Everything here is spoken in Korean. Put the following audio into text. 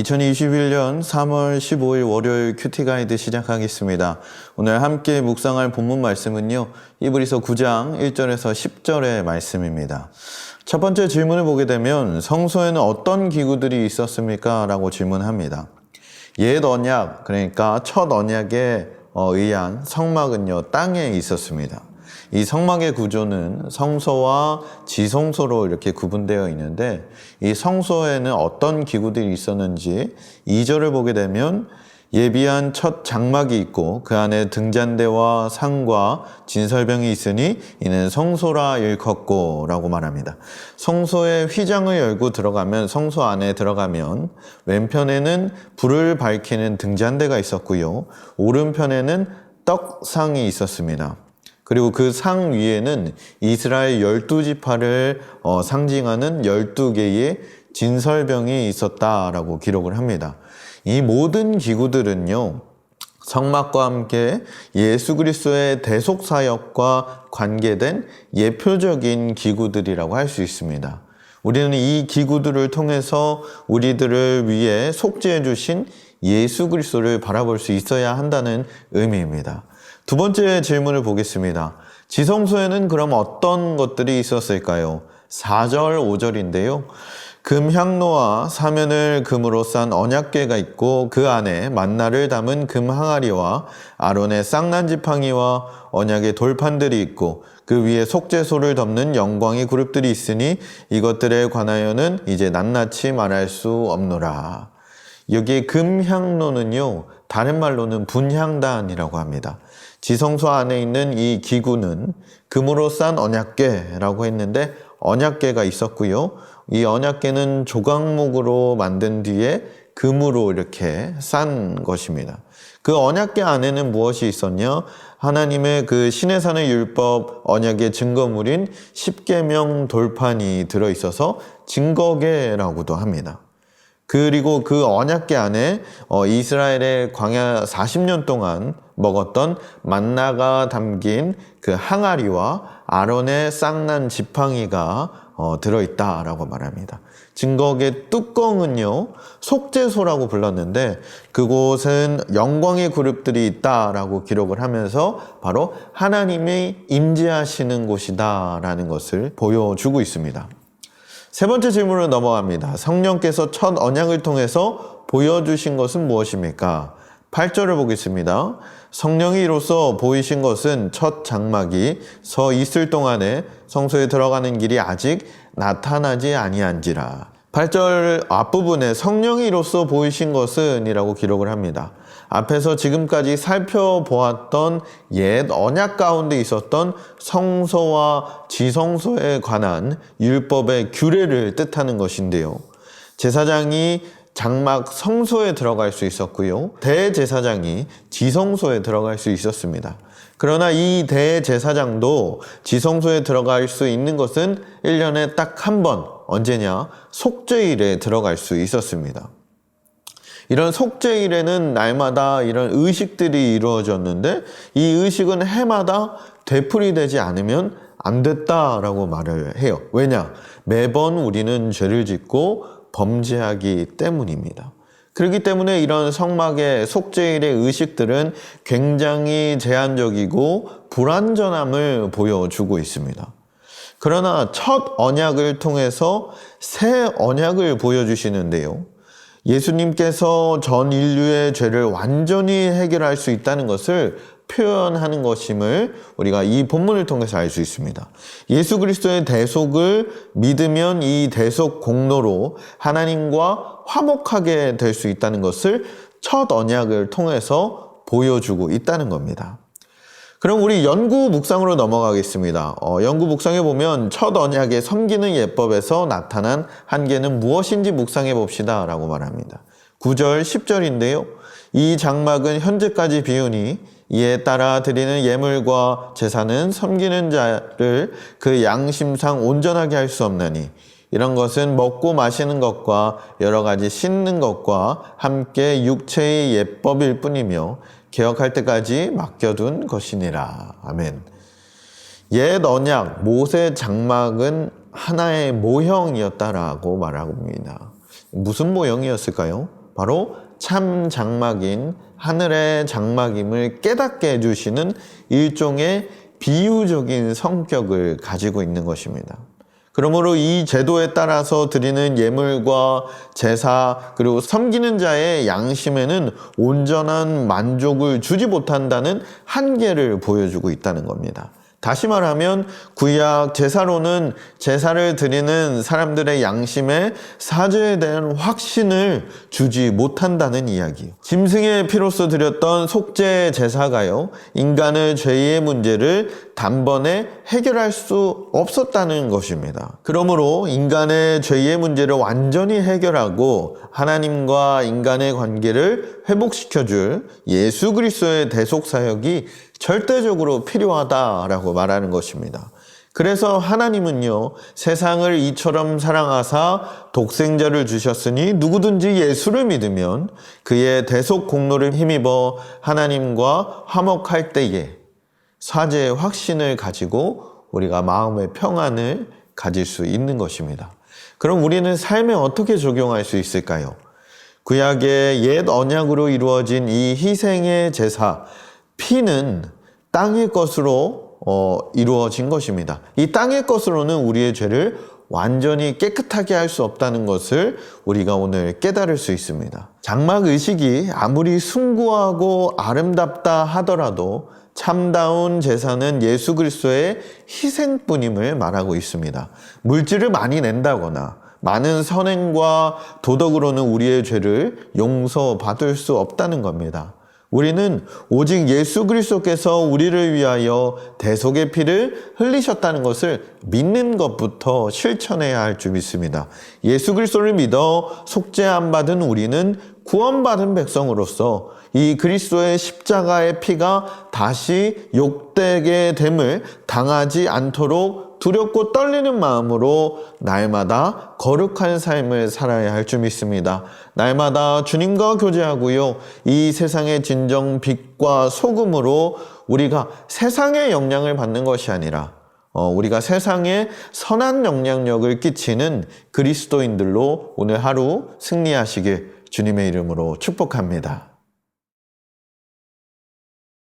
2021년 3월 15일 월요일 큐티 가이드 시작하겠습니다. 오늘 함께 묵상할 본문 말씀은요. 이브리서 9장 1절에서 10절의 말씀입니다. 첫 번째 질문을 보게 되면 성소에는 어떤 기구들이 있었습니까? 라고 질문합니다. 옛 언약, 그러니까 첫 언약에 어, 의한 성막은요, 땅에 있었습니다. 이 성막의 구조는 성소와 지성소로 이렇게 구분되어 있는데 이 성소에는 어떤 기구들이 있었는지 2절을 보게 되면 예비한 첫 장막이 있고 그 안에 등잔대와 상과 진설병이 있으니 이는 성소라 일컫고 라고 말합니다. 성소의 휘장을 열고 들어가면 성소 안에 들어가면 왼편에는 불을 밝히는 등잔대가 있었고요. 오른편에는 떡상이 있었습니다. 그리고 그 상 위에는 이스라엘 열두 지파를 어, 상징하는 열두 개의 진설병이 있었다라고 기록을 합니다. 이 모든 기구들은요. 성막과 함께 예수 그리스도의 대속 사역과 관계된 예표적인 기구들이라고 할 수 있습니다. 우리는 이 기구들을 통해서 우리들을 위해 속죄해 주신 예수 그리스도를 바라볼 수 있어야 한다는 의미입니다. 두 번째 질문을 보겠습니다. 지성소에는 그럼 어떤 것들이 있었을까요? 4절, 5절인데요. 금 향로와 사면을 금으로 싼 언약궤가 있고 그 안에 만나를 담은 금 항아리와 아론의 쌍난 지팡이와 언약의 돌판들이 있고 그 위에 속죄소를 덮는 영광의 그룹들이 있으니 이것들에 관하여는 이제 낱낱이 말할 수 없노라. 여기에 금향로는요, 다른 말로는 분향단이라고 합니다. 지성소 안에 있는 이 기구는 금으로 싼 언약궤라고 했는데 언약궤가 있었고요. 이 언약궤는 조각목으로 만든 뒤에 금으로 이렇게 싼 것입니다. 그 언약궤 안에는 무엇이 있었냐? 하나님의 그 신의 산의 율법 언약의 증거물인 십계명 돌판이 들어 있어서 증거궤라고도 합니다. 그리고 그 언약궤 안에 어, 이스라엘의 광야 40년 동안 먹었던 만나가 담긴 그 항아리와 아론의 쌍난 지팡이가 어, 들어있다라고 말합니다. 증거의 뚜껑은요, 속죄소라고 불렀는데, 그곳은 영광의 그룹들이 있다라고 기록을 하면서 바로 하나님이 임재하시는 곳이다라는 것을 보여주고 있습니다. 세 번째 질문으로 넘어갑니다. 성령께서 첫 언약을 통해서 보여주신 것은 무엇입니까? 8절을 보겠습니다. 성령이 이로써 보이신 것은 첫 장막이 서 있을 동안에 성소에 들어가는 길이 아직 나타나지 아니한지라. 8절 앞부분에 성령이 이로써 보이신 것은 이라고 기록을 합니다. 앞에서 지금까지 살펴보았던 옛 언약 가운데 있었던 성소와 지성소에 관한 율법의 규례를 뜻하는 것인데요. 제사장이 장막 성소에 들어갈 수 있었고요. 대제사장이 지성소에 들어갈 수 있었습니다. 그러나 이 대제사장도 지성소에 들어갈 수 있는 것은 1년에 딱 한 번, 언제냐? 속죄일에 들어갈 수 있었습니다. 이런 속죄일에는 날마다 이런 의식들이 이루어졌는데 이 의식은 해마다 되풀이되지 않으면 안 됐다라고 말을 해요. 왜냐? 매번 우리는 죄를 짓고 범죄하기 때문입니다. 그렇기 때문에 이런 성막의 속죄일의 의식들은 굉장히 제한적이고 불완전함을 보여주고 있습니다. 그러나 첫 언약을 통해서 새 언약을 보여주시는데요. 예수님께서 전 인류의 죄를 완전히 해결할 수 있다는 것을 표현하는 것임을 우리가 이 본문을 통해서 알 수 있습니다. 예수 그리스도의 대속을 믿으면 이 대속 공로로 하나님과 화목하게 될 수 있다는 것을 첫 언약을 통해서 보여주고 있다는 겁니다. 그럼 우리 연구 묵상으로 넘어가겠습니다. 어, 연구 묵상해 보면 첫 언약의 섬기는 예법에서 나타난 한계는 무엇인지 묵상해 봅시다 라고 말합니다. 9절, 10절인데요. 이 장막은 현재까지 비우니 이에 따라 드리는 예물과 제사는 섬기는 자를 그 양심상 온전하게 할 수 없나니 이런 것은 먹고 마시는 것과 여러 가지 씻는 것과 함께 육체의 예법일 뿐이며 개혁할 때까지 맡겨둔 것이니라. 아멘. 옛 언약 모세 장막은 하나의 모형이었다라고 말합니다. 무슨 모형이었을까요? 바로 참 장막인 하늘의 장막임을 깨닫게 해주시는 일종의 비유적인 성격을 가지고 있는 것입니다. 그러므로 이 제도에 따라서 드리는 예물과 제사 그리고 섬기는 자의 양심에는 온전한 만족을 주지 못한다는 한계를 보여주고 있다는 겁니다. 다시 말하면 구약 제사로는 제사를 드리는 사람들의 양심에 사죄에 대한 확신을 주지 못한다는 이야기요. 짐승의 피로써 드렸던 속죄 제사가요. 인간의 죄의 문제를 단번에 해결할 수 없었다는 것입니다. 그러므로 인간의 죄의 문제를 완전히 해결하고 하나님과 인간의 관계를 회복시켜 줄 예수 그리스도의 대속 사역이 절대적으로 필요하다라고 말하는 것입니다. 그래서 하나님은요, 세상을 이처럼 사랑하사 독생자를 주셨으니 누구든지 예수를 믿으면 그의 대속 공로를 힘입어 하나님과 화목할 때에 사죄의 확신을 가지고 우리가 마음의 평안을 가질 수 있는 것입니다. 그럼 우리는 삶에 어떻게 적용할 수 있을까요? 구약의 옛 언약으로 이루어진 이 희생의 제사, 피는 땅의 것으로 어, 이루어진 것입니다. 이 땅의 것으로는 우리의 죄를 완전히 깨끗하게 할 수 없다는 것을 우리가 오늘 깨달을 수 있습니다. 장막 의식이 아무리 숭고하고 아름답다 하더라도 참다운 제사는 예수 그리스도의 희생뿐임을 말하고 있습니다. 물질을 많이 낸다거나 많은 선행과 도덕으로는 우리의 죄를 용서받을 수 없다는 겁니다. 우리는 오직 예수 그리스도께서 우리를 위하여 대속의 피를 흘리셨다는 것을 믿는 것부터 실천해야 할 줄 믿습니다. 예수 그리스도를 믿어 속죄함 받은 우리는 구원받은 백성으로서 이 그리스도의 십자가의 피가 다시 욕되게 됨을 당하지 않도록 두렵고 떨리는 마음으로 날마다 거룩한 삶을 살아야 할 줄 믿습니다. 날마다 주님과 교제하고요. 이 세상의 진정 빛과 소금으로 우리가 세상의 영향을 받는 것이 아니라 어, 우리가 세상에 선한 영향력을 끼치는 그리스도인들로 오늘 하루 승리하시길 주님의 이름으로 축복합니다.